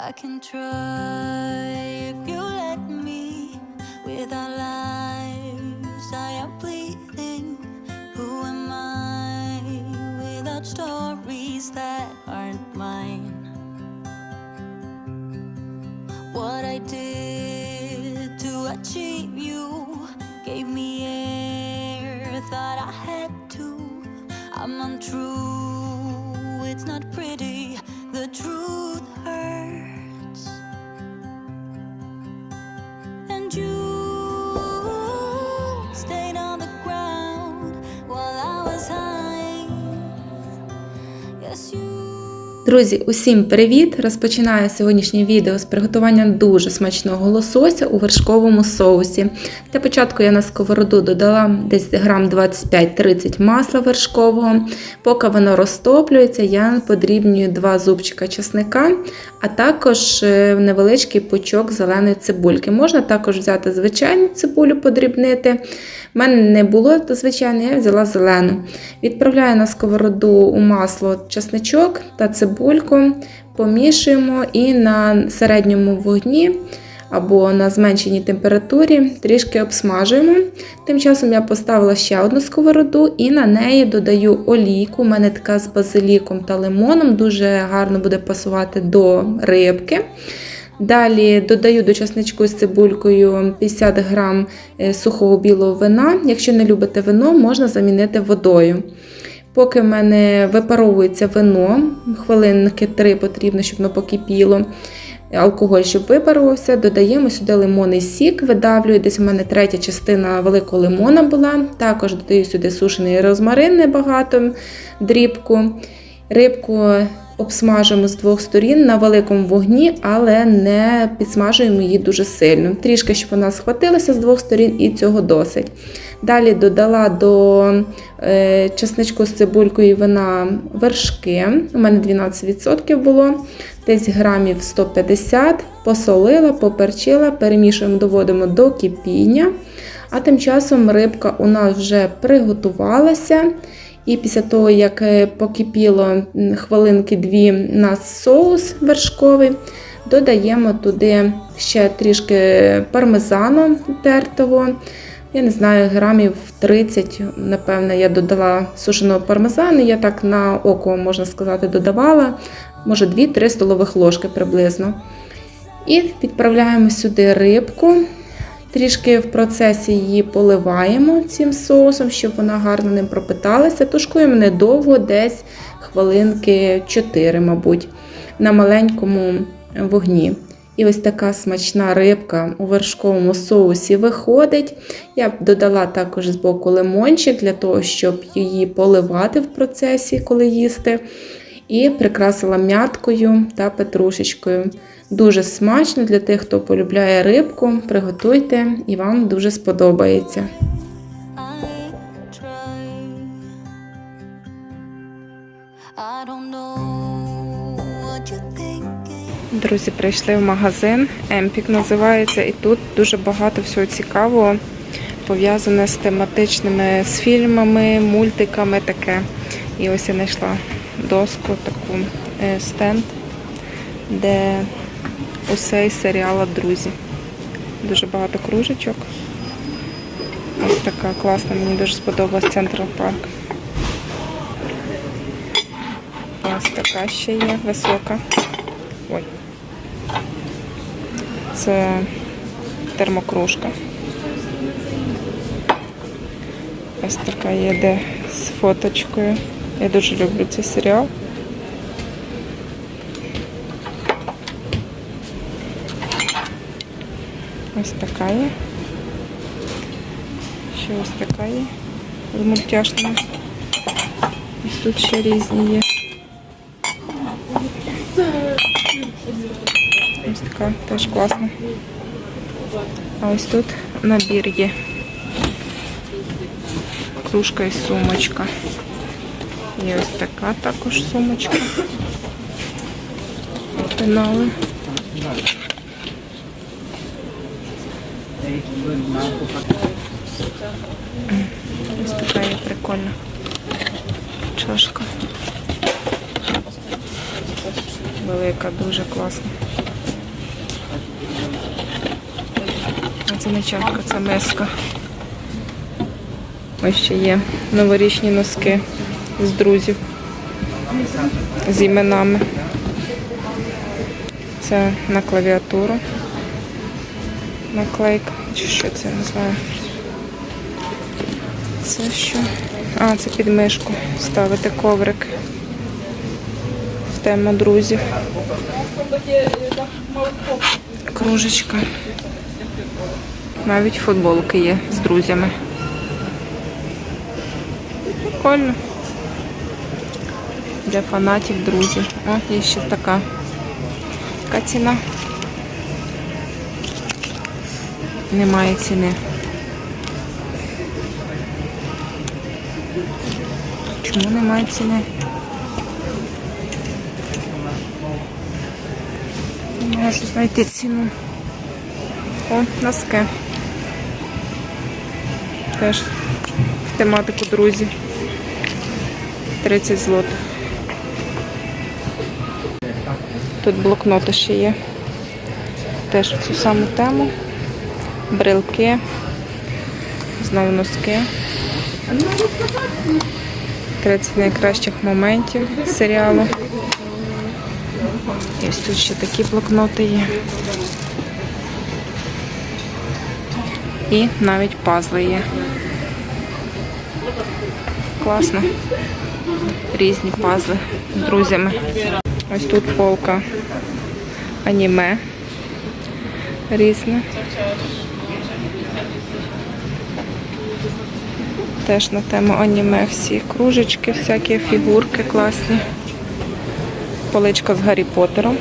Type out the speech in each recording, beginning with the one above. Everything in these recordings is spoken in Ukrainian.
I can try Друзі, усім привіт! Розпочинаю сьогоднішнє відео з приготування дуже смачного лосося у вершковому соусі. Для початку я на сковороду додала десь грам 25-30 масла вершкового. Поки воно розтоплюється, я подрібнюю 2 зубчика чесника, а також е, невеличкий пучок зеленої цибульки. Можна також взяти звичайну цибулю, подрібнити. У мене не було звичайно, я взяла зелену. Відправляю на сковороду у масло чесничок та цибульку, помішуємо і на середньому вогні або на зменшеній температурі трішки обсмажуємо. Тим часом я поставила ще одну сковороду і на неї додаю олійку. У мене така з базиліком та лимоном, дуже гарно буде пасувати до рибки. Далі додаю до часничку з цибулькою 50 грам е, сухого білого вина. Якщо не любите вино, можна замінити водою. Поки в мене випаровується вино, хвилинки 3 потрібно, щоб воно покипіло. Алкоголь, щоб випарувався, додаємо сюди лимонний сік, видавлюю. Десь у мене третя частина великого лимона була. Також додаю сюди сушений розмарин небагато, дрібку. Рибку обсмажимо з двох сторін на великому вогні, але не підсмажуємо її дуже сильно. Трішки, щоб вона схватилася з двох сторін, і цього досить. Далі додала до е, чесничку з цибулькою вина вершки. У мене 12% було, десь грамів 150, посолила, поперчила, перемішуємо, доводимо до кипіння. А тим часом рибка у нас вже приготувалася. І після того, як е, покипіло хвилинки дві у нас соус вершковий, додаємо туди ще трішки пармезану тертого. Я не знаю, грамів 30, напевно, я додала сушеного пармезану. Я так на око, можна сказати, додавала, може 2-3 столових ложки приблизно. І відправляємо сюди рибку. Трішки в процесі її поливаємо цим соусом, щоб вона гарно ним пропиталася. Тушкуємо недовго, десь хвилинки 4, мабуть, на маленькому вогні. І ось така смачна рибка у вершковому соусі виходить. Я додала також з боку лимончик для того, щоб її поливати в процесі, коли їсти. І прикрасила м'яткою та петрушечкою. Дуже смачно для тих, хто полюбляє рибку. Приготуйте і вам дуже сподобається. Друзі, прийшли в магазин. Емпік називається, і тут дуже багато всього цікавого пов'язане з тематичними з фільмами, мультиками таке. І ось я знайшла доску, таку е, стенд, де усе із серіала Друзі. Дуже багато кружечок. Ось така класна, мені дуже сподобалась Централ Парк. Ось така ще є висока. Ой. Це термокружка. Ось така є, де з фоточкою. Я дуже люблю цей серіал. Ось така є. Ще ось така є. З мультяшними. Ось тут ще різні є. Ось така теж класна. А ось тут набір є. Кружка і сумочка. Є ось така також сумочка. Пенали. Ось така є прикольна чашка. Велика, дуже класна. Це не чашка, це миска. Ось ще є новорічні носки з друзів з іменами. Це на клавіатуру. Наклейка. Чи що це знаю. Це що? А, це під мишку. Ставити коврик. В тему друзів. Кружечка. Навіть футболки є з друзями. Прикольно. Для фанатів, друзів. О, є ще така. Така ціна. Немає ціни. Чому немає ціни? Не можу знайти ціну. О, носки. Теж в тематику друзі. 30 злотих. Тут блокноти ще є. Теж в цю саму тему. Брелки. Знову носки. 30 найкращих моментів серіалу. І ось тут ще такі блокноти є. І навіть пазли є. Класно. Різні пазли з друзями. Ось тут полка аніме різне. Теж на тему аніме всі кружечки, всякі фігурки класні. Поличка з Гаррі Поттером.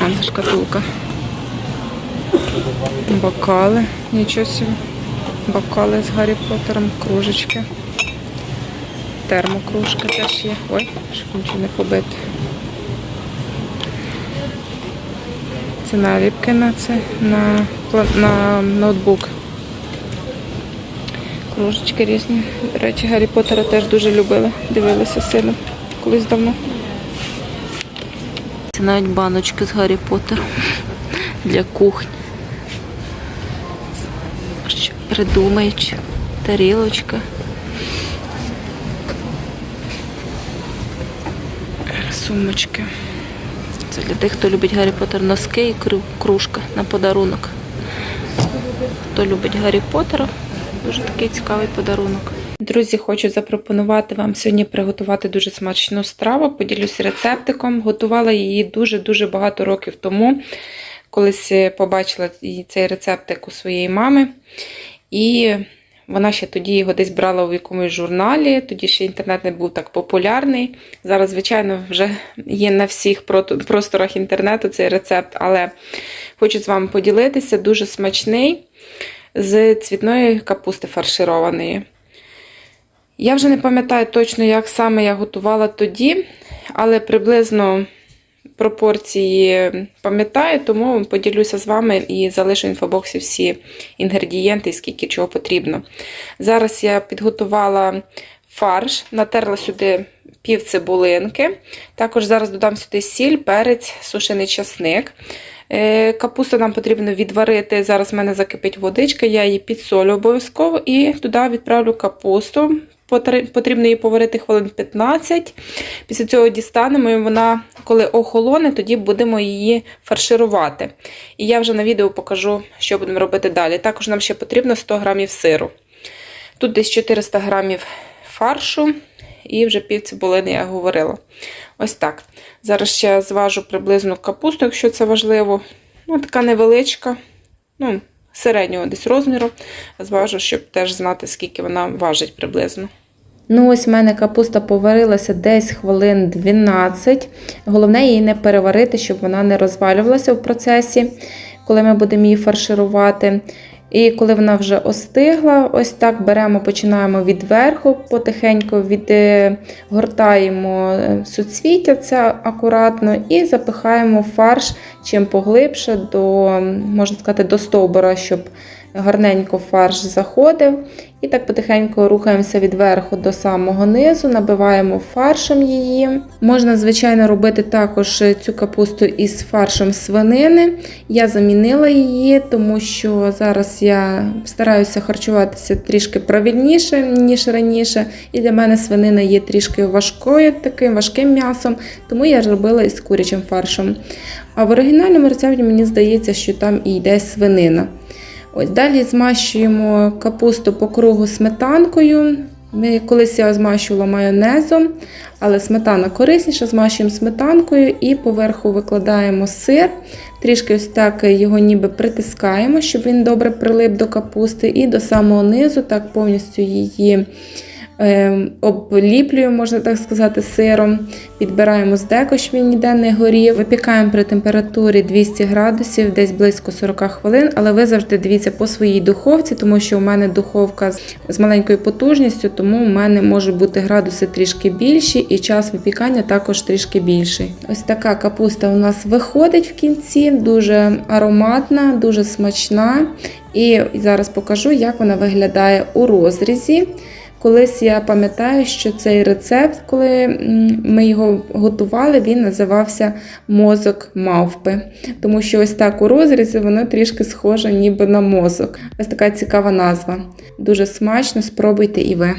А, шкатулка. Бокали. Нічого собі. Бокали з Гаррі Поттером, кружечки. Термокружка теж є. Ой, щоб нічого не побити. Це наліпки на це, на, на ноутбук. Кружечки різні. До речі, Гаррі Поттера теж дуже любили. Дивилися сильно колись давно. Це навіть баночки з Гаррі Поттером для кухні. Що придумають. Тарілочка. Сумочки. Для тих, хто любить Гаррі Поттер носки і кружка на подарунок. Хто любить Гаррі Поттера, дуже такий цікавий подарунок. Друзі, хочу запропонувати вам сьогодні приготувати дуже смачну страву. Поділюсь рецептиком. Готувала її дуже-дуже багато років тому. Колись е, побачила цей рецептик у своєї мами. І вона ще тоді його десь брала у якомусь журналі, тоді ще інтернет не був так популярний. Зараз, звичайно, вже є на всіх просторах інтернету цей рецепт, але хочу з вами поділитися. Дуже смачний з цвітної капусти фаршированої. Я вже не пам'ятаю точно, як саме я готувала тоді, але приблизно пропорції пам'ятаю, тому поділюся з вами і залишу в інфобоксі всі інгредієнти, скільки чого потрібно. Зараз я підготувала фарш, натерла сюди пів цибулинки. Також зараз додам сюди сіль, перець, сушений часник. Е, Капусту нам потрібно відварити. Зараз в мене закипить водичка, я її підсолю обов'язково і туди відправлю капусту. Потрібно її поварити хвилин 15. Після цього дістанемо, і вона, коли охолоне, тоді будемо її фарширувати. І я вже на відео покажу, що будемо робити далі. Також нам ще потрібно 100 грамів сиру. Тут десь 400 грамів фаршу і вже пів цибулини я говорила. Ось так. Зараз ще зважу приблизно капусту, якщо це важливо. Ну, така невеличка, ну, середнього десь розміру. Зважу, щоб теж знати, скільки вона важить приблизно. Ну, ось в мене капуста поварилася десь хвилин 12. Головне її не переварити, щоб вона не розвалювалася в процесі, коли ми будемо її фарширувати. І коли вона вже остигла, ось так беремо, починаємо від верху, потихеньку відгортаємо е, суцвіття це акуратно і запихаємо фарш чим поглибше до, можна сказати, до стовбура, щоб гарненько фарш заходив. І так потихеньку рухаємося від верху до самого низу, набиваємо фаршем її. Можна, звичайно, робити також цю капусту із фаршем свинини. Я замінила її, тому що зараз я стараюся харчуватися трішки правильніше, ніж раніше. І для мене свинина є трішки важкою, таким важким м'ясом, тому я робила із курячим фаршем. А в оригінальному рецепті мені здається, що там і йде свинина. Ось далі змащуємо капусту по кругу сметанкою. Ми колись я змащувала майонезом, але сметана корисніша, змащуємо сметанкою і поверху викладаємо сир. Трішки ось так його ніби притискаємо, щоб він добре прилип до капусти, і до самого низу так повністю її обліплюємо, можна так сказати, сиром. Підбираємо з деко, щоб він ніде не горів. Випікаємо при температурі 200 градусів, десь близько 40 хвилин, але ви завжди дивіться по своїй духовці, тому що у мене духовка з маленькою потужністю, тому у мене можуть бути градуси трішки більші і час випікання також трішки більший. Ось така капуста у нас виходить в кінці, дуже ароматна, дуже смачна. І зараз покажу, як вона виглядає у розрізі. Колись я пам'ятаю, що цей рецепт, коли ми його готували, він називався мозок мавпи. Тому що ось так у розрізі воно трішки схоже ніби на мозок. Ось така цікава назва. Дуже смачно, спробуйте і ви.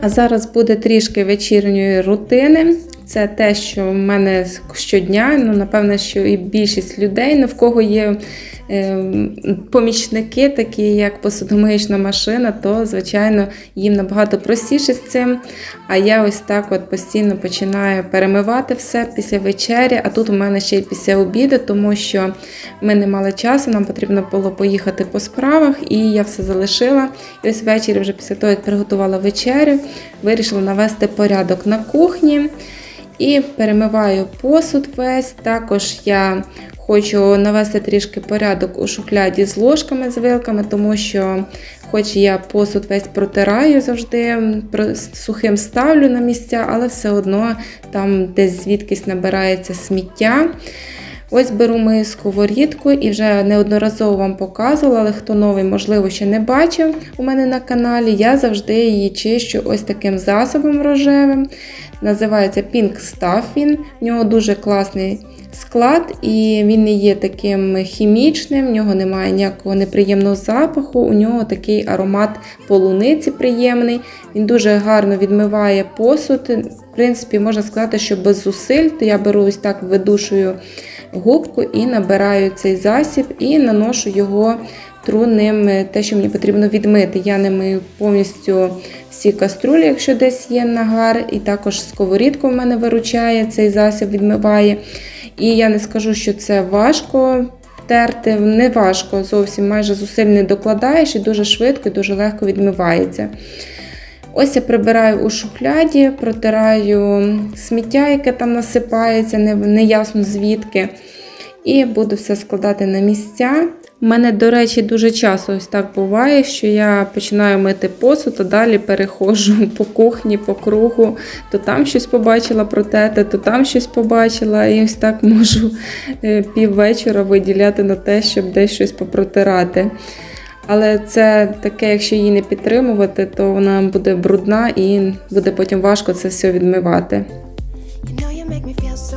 А зараз буде трішки вечірньої рутини. Це те, що в мене щодня, ну напевно, що і більшість людей, ну в кого є е, помічники, такі як посудомиючна машина, то звичайно їм набагато простіше з цим. А я ось так от постійно починаю перемивати все після вечері. А тут у мене ще й після обіду, тому що ми не мали часу, нам потрібно було поїхати по справах, і я все залишила. І ось ввечері, вже після того, як приготувала вечерю, вирішила навести порядок на кухні. І перемиваю посуд весь. Також я хочу навести трішки порядок у шухляді з ложками, з вилками, тому що, хоч я посуд весь протираю завжди, сухим ставлю на місця, але все одно там десь звідкись набирається сміття. Ось беру мою сковорідку і вже неодноразово вам показувала, але хто новий, можливо, ще не бачив у мене на каналі. Я завжди її чищу ось таким засобом рожевим. Називається Pink Stuff він. В нього дуже класний склад, і він не є таким хімічним, в нього немає ніякого неприємного запаху, у нього такий аромат полуниці приємний. Він дуже гарно відмиває посуд. В принципі, можна сказати, що без зусиль, то я беру ось так видушую губку і набираю цей засіб і наношу його тру ним е, те, що мені потрібно відмити. Я не мию повністю всі каструлі, якщо десь є нагар, і також сковорідку в мене виручає, цей засіб відмиває. І я не скажу, що це важко терти, не важко зовсім, майже зусиль не докладаєш і дуже швидко і дуже легко відмивається. Ось я прибираю у шухляді, протираю сміття, яке там насипається, неясно звідки. І буду все складати на місця. У мене, до речі, дуже часто ось так буває, що я починаю мити посуд, а далі переходжу по кухні, по кругу, то там щось побачила протерти, то там щось побачила, і ось так можу е, піввечора виділяти на те, щоб десь щось попротирати. Але це таке, якщо її не підтримувати, то вона буде брудна і буде потім важко це все відмивати. you know you make me feel so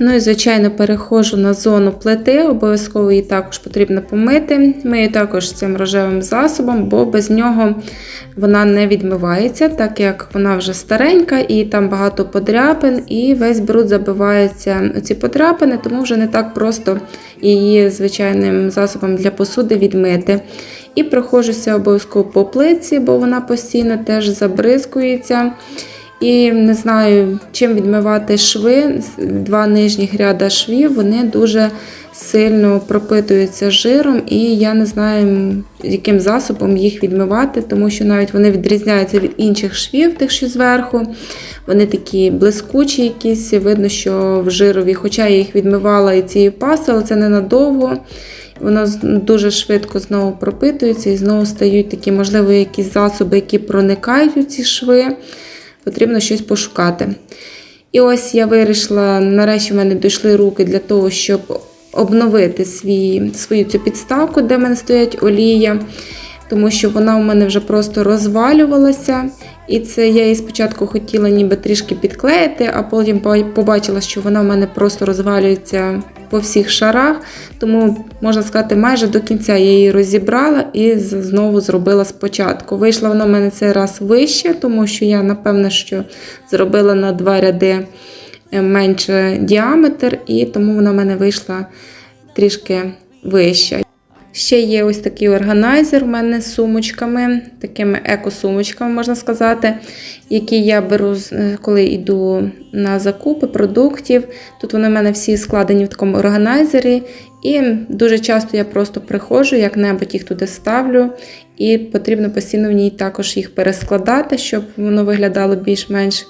Ну і, звичайно, переходжу на зону плити, обов'язково її також потрібно помити. Мию також цим рожевим засобом, бо без нього вона не відмивається, так як вона вже старенька і там багато подряпин, і весь бруд забивається у ці подряпини, тому вже не так просто її звичайним засобом для посуди відмити. І проходжуся обов'язково по плитці, бо вона постійно теж забризкується. І не знаю, чим відмивати шви. Два нижніх ряда швів вони дуже сильно пропитуються жиром, і я не знаю, яким засобом їх відмивати, тому що навіть вони відрізняються від інших швів, тих, що зверху. Вони такі блискучі, якісь, видно, що в жирові, хоча я їх відмивала і цією пастою, але це ненадовго. Воно дуже швидко знову пропитується і знову стають такі, можливо, якісь засоби, які проникають у ці шви. Потрібно щось пошукати. І ось я вирішила, нарешті в мене дійшли руки для того, щоб обновити свій, свою цю підставку, де в мене стоять олія, тому що вона у мене вже просто розвалювалася. І це я її спочатку хотіла ніби трішки підклеїти, а потім побачила, що вона в мене просто розвалюється по всіх шарах. Тому, можна сказати, майже до кінця я її розібрала і знову зробила спочатку. Вийшла вона в мене цей раз вище, тому що я, напевно, що зробила на два ряди е, менше діаметр, і тому вона в мене вийшла трішки вища. Ще є ось такий органайзер у мене з сумочками, такими еко-сумочками, можна сказати, які я беру, е, коли йду на закупи продуктів. Тут вони в мене всі складені в такому органайзері. І дуже часто я просто приходжу, як-небудь їх туди ставлю, і потрібно постійно в ній також їх перескладати, щоб воно виглядало більш-менш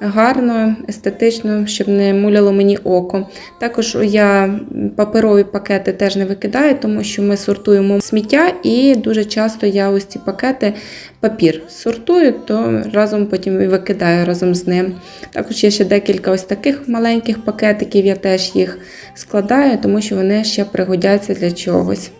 гарно, естетично, щоб не муляло мені око. Також я паперові пакети теж не викидаю, тому що ми сортуємо сміття, і дуже часто я ось ці пакети папір сортую, то разом потім і викидаю разом з ним. Також є ще декілька ось таких маленьких пакетиків, я теж їх складаю, тому що вони ще пригодяться для чогось.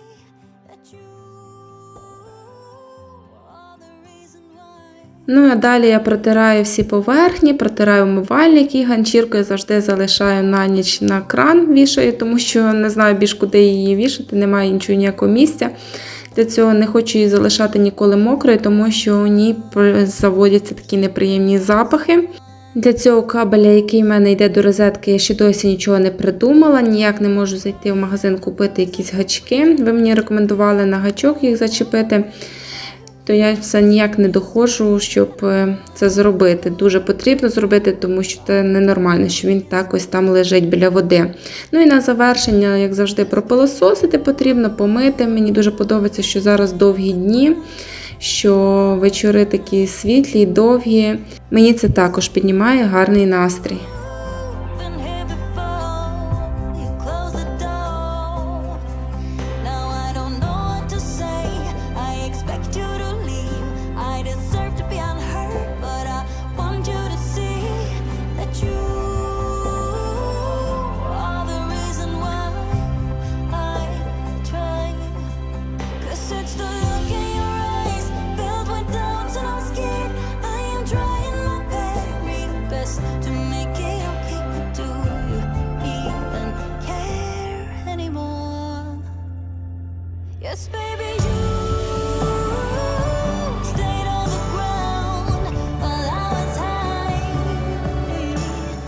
Ну а далі я протираю всі поверхні, протираю умивальник і ганчірку я завжди залишаю на ніч на кран, вішаю, тому що не знаю більш куди її вішати, немає іншого ніякого місця. Для цього не хочу її залишати ніколи мокрою, тому що у ній заводяться такі неприємні запахи. Для цього кабеля, який в мене йде до розетки, я ще досі нічого не придумала. Ніяк не можу зайти в магазин купити якісь гачки. Ви мені рекомендували на гачок їх зачепити то я все ніяк не доходжу, щоб е, це зробити. Дуже потрібно зробити, тому що це ненормально, що він так ось там лежить біля води. Ну і на завершення, як завжди, пропилососити потрібно, помити. Мені дуже подобається, що зараз довгі дні, що вечори такі світлі, довгі. Мені це також піднімає гарний настрій.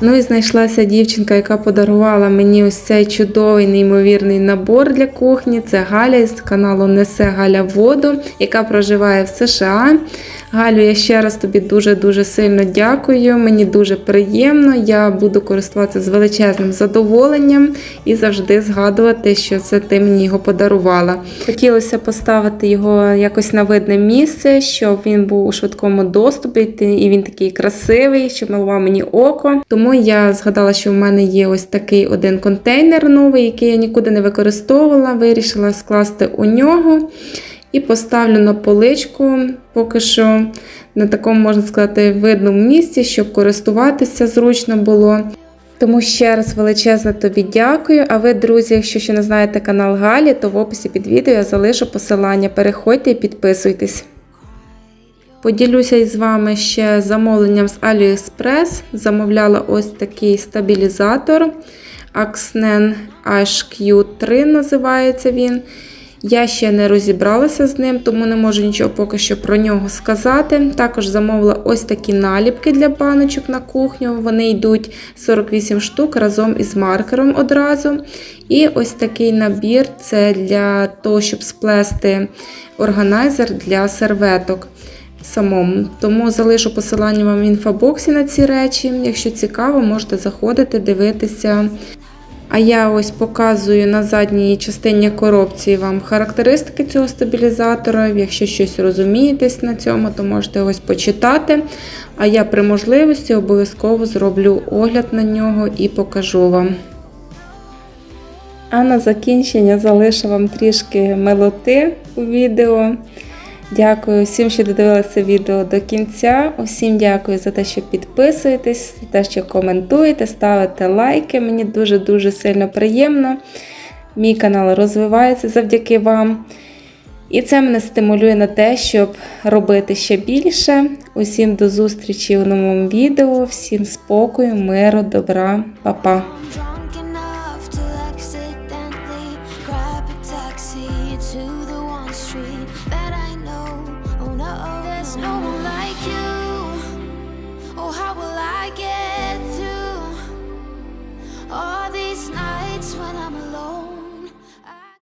Ну і знайшлася дівчинка, яка подарувала мені ось цей чудовий неймовірний набор для кухні. Це Галя із каналу Несе Галя Воду, яка проживає в США. Галю, я ще раз тобі дуже-дуже сильно дякую. Мені дуже приємно. Я буду користуватися з величезним задоволенням і завжди згадувати, що це ти мені його подарувала. Хотілося поставити його якось на видне місце, щоб він був у швидкому доступі, і він такий красивий, щоб малував мені око. Тому я згадала, що в мене є ось такий один контейнер новий, який я нікуди не використовувала. Вирішила скласти у нього і поставлю на поличку поки що на такому, можна сказати, видному місці, щоб користуватися зручно було. Тому ще раз величезне тобі дякую. А ви, друзі, якщо ще не знаєте канал Галі, то в описі під відео я залишу посилання. Переходьте і підписуйтесь. Поділюся із вами ще замовленням з AliExpress. Замовляла ось такий стабілізатор Axnen HQ3 називається він. Я ще не розібралася з ним, тому не можу нічого поки що про нього сказати. Також замовила ось такі наліпки для баночок на кухню. Вони йдуть 48 штук разом із маркером одразу. І ось такий набір це для того, щоб сплести органайзер для серветок самому. Тому залишу посилання вам в інфобоксі на ці речі. Якщо цікаво, можете заходити, дивитися. А я ось показую на задній частині коробці вам характеристики цього стабілізатора. Якщо щось розумієтесь на цьому, то можете ось почитати. А я при можливості обов'язково зроблю огляд на нього і покажу вам. А на закінчення залишу вам трішки милоти у відео. Дякую всім, що додивилися відео до кінця. Усім дякую за те, що підписуєтесь, за те, що коментуєте, ставите лайки. Мені дуже-дуже сильно приємно. Мій канал розвивається завдяки вам. І це мене стимулює на те, щоб робити ще більше. Усім до зустрічі у новому відео. Всім спокою, миру, добра, па-па.